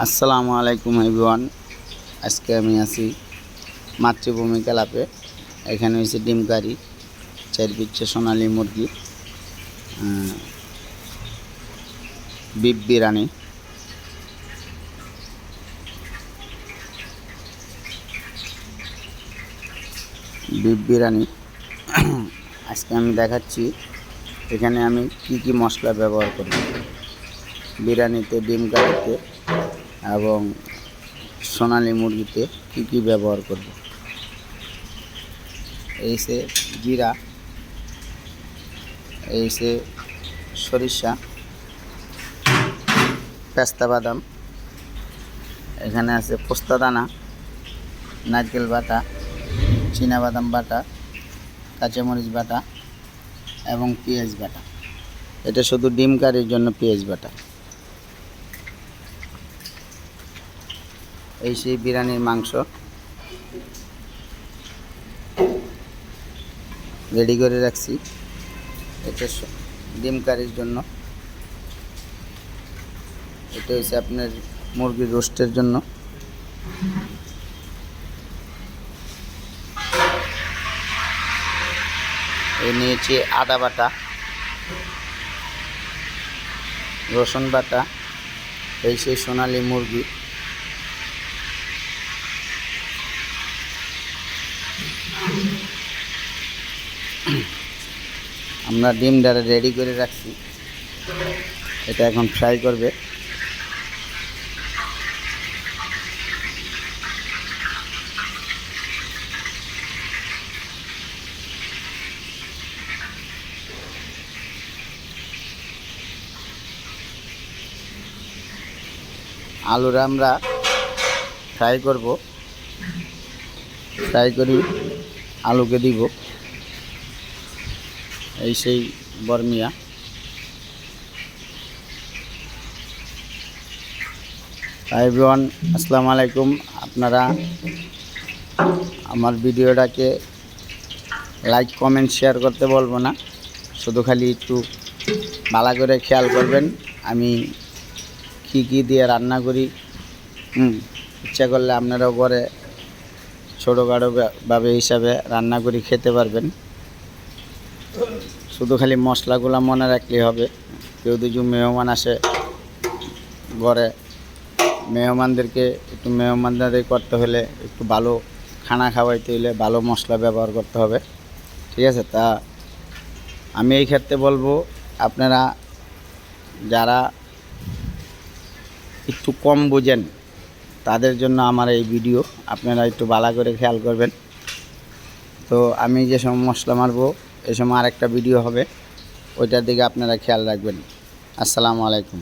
আসসালামু আলাইকুম এভরিওয়ান। আজকে আমি আছি মাতৃভূমি ক্লাবে। এখানে হয়েছে ডিম কারি চার পিচ্ছে সোনালি মুরগি আহ, বিফ বিরিয়ানি। বিফ বিরিয়ানি। আজকে আমি দেখাচ্ছি এখানে আমি কি কি মশলা ব্যবহার করি। বিরিয়ানিতে ডিম কারিতে এবং সোনালি মুরগিতে কী কী ব্যবহার করব? এই সে জিরা, এই সে সরিষা, পেস্তা বাদাম, এখানে আছে পোস্তা দানা, নারকেল বাটা বাদাম বাটা, কাঁচামরিচ বাটা এবং পেঁয়াজ বাটা। এটা শুধু ডিম কারির জন্য পেঁয়াজ বাটা। এই সেই বিরিয়ানির মাংস। রেডি করে রাখছি। এটা ডিম কারির জন্য। এটা হচ্ছে আপনার মুরগির রোস্টের জন্য। এই নিয়েছি আদা বাটা, রসুন বাটা, এই সেই সোনালি মুরগি। আমরা ডিম ডারে রেডি করে রাখছি। এটা এখন ফ্রাই করবে। আলুরা আমরা ফ্রাই করব। ফ্রাই করি। আলুকে দিব। এই সেই বর্মিয়া। এভরিওয়ান আসসালামু আলাইকুম। আপনারা আমার ভিডিওটাকে লাইক কমেন্ট শেয়ার করতে বলব না। শুধু খালি একটু ভালো করে খেয়াল করবেন, আমি কী কী দিয়ে রান্না করি। হুম, ইচ্ছা করলে আপনারাও ঘরে ছোটোখাটো ভাবে হিসাবে রান্না করি খেতে পারবেন। শুধু খালি মশলাগুলো মনে রাখলেই হবে। কেউ দুজন মেহমান আসে ঘরে, মেহমানদেরকে একটু মেহমানদারি করতে হলে একটু ভালো খানা খাওয়াইতে হলে ভালো মশলা ব্যবহার করতে হবে। ঠিক আছে? তা আমি এই ক্ষেত্রে বলব, আপনারা যারা একটু কম বোঝেন তাদের জন্য আমার এই ভিডিও। আপনারা একটু বালা করে খেয়াল করবেন। তো আমি যে সময় মশলা মারবো এই সময় আরেকটা ভিডিও হবে। ওইটার দিকে আপনারা খেয়াল রাখবেন। আসসালামু আলাইকুম।